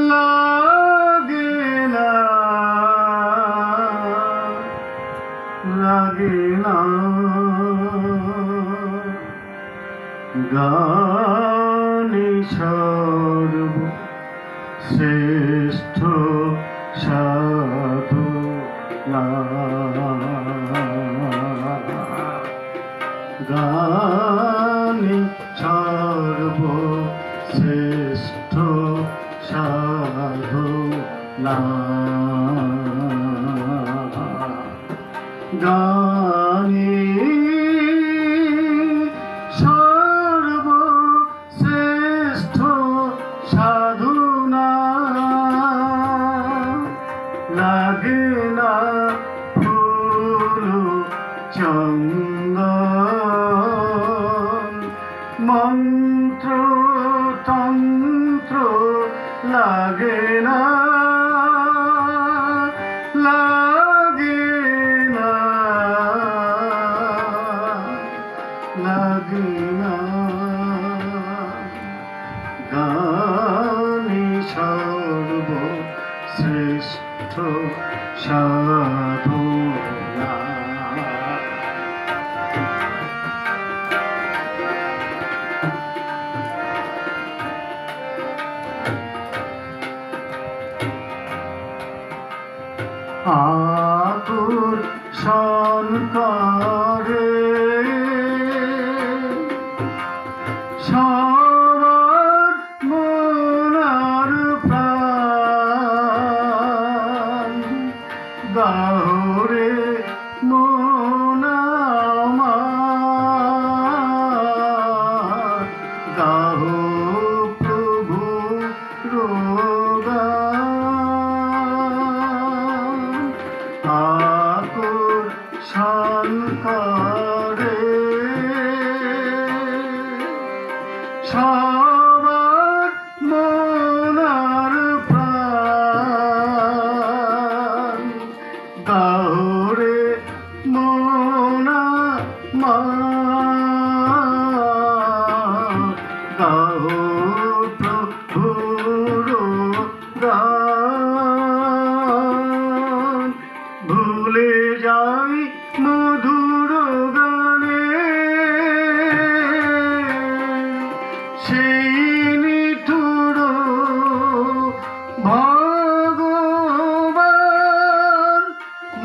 লাগে না লাগে না গানে সর্ব শ্রেষ্ঠ সাধু গানে সর্ব শ্রেষ্ঠ সাধু গানে তন্ত্র লাগে না লাগে না লাগে না। গানে সর্ব শ্রেষ্ঠ সাধনা আতুর সবার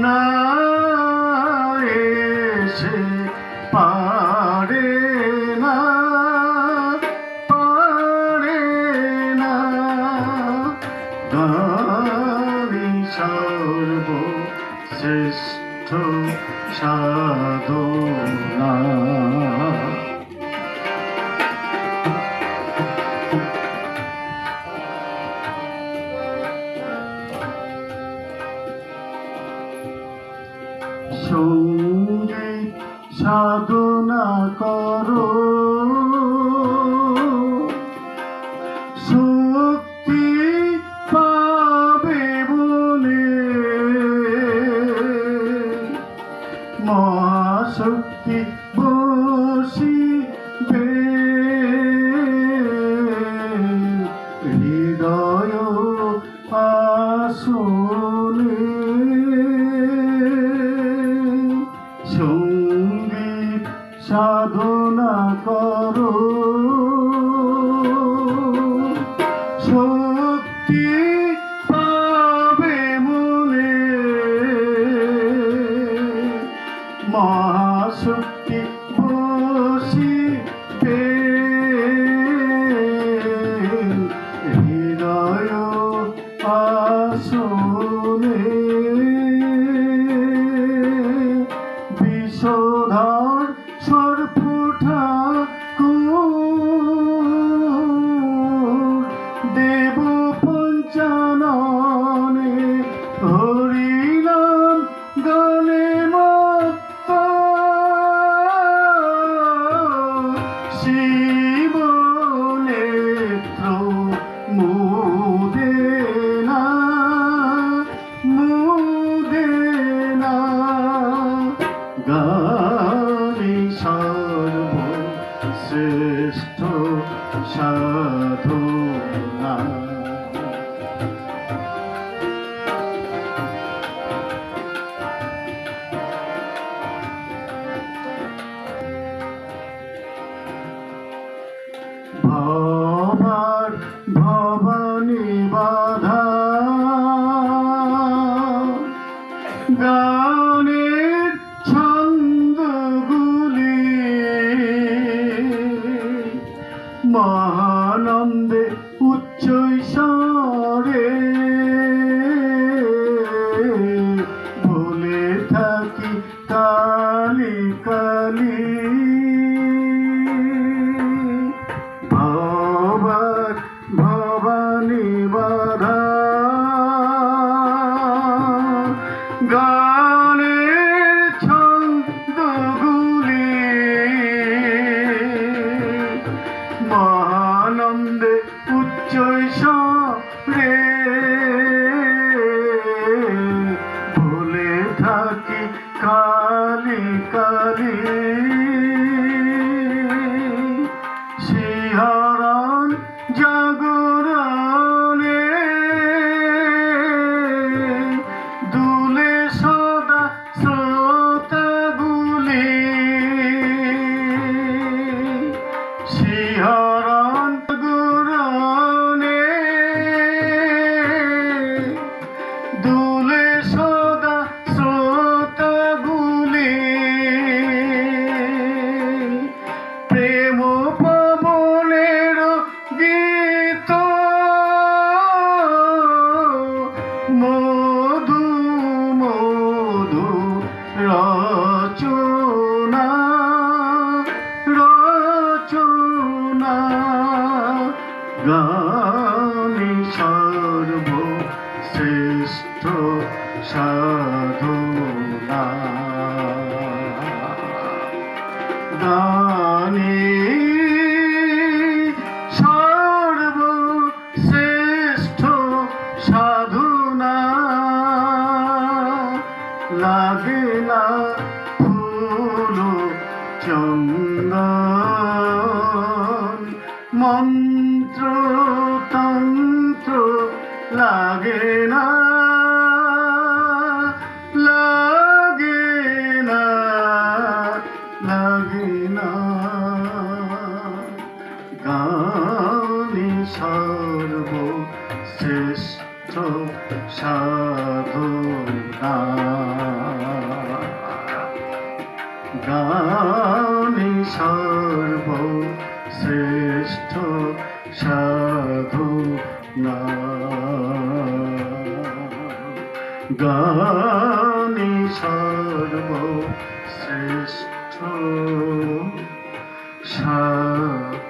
না এসে পারে না পারে না। গারি সর্ব শ্রেষ্ঠ সাধনা। সংগীত সাধনা করো। শক্তি পাবে বলে মহাশক্তি করো। শক্তি পাবে মনে। মহাশক্তি বসিবে হৃদয় আসনে। বিষধর அம்மா গানি সর্বশ্রেষ্ঠ সা লাগে না লাগে না লাগে না। গানি সর্ব শ্রেষ্ঠ সাধনা। গানি সর্ব শ্রেষ্ঠ সাধু না গানে সর্ব শ্রেষ্ঠ সাধ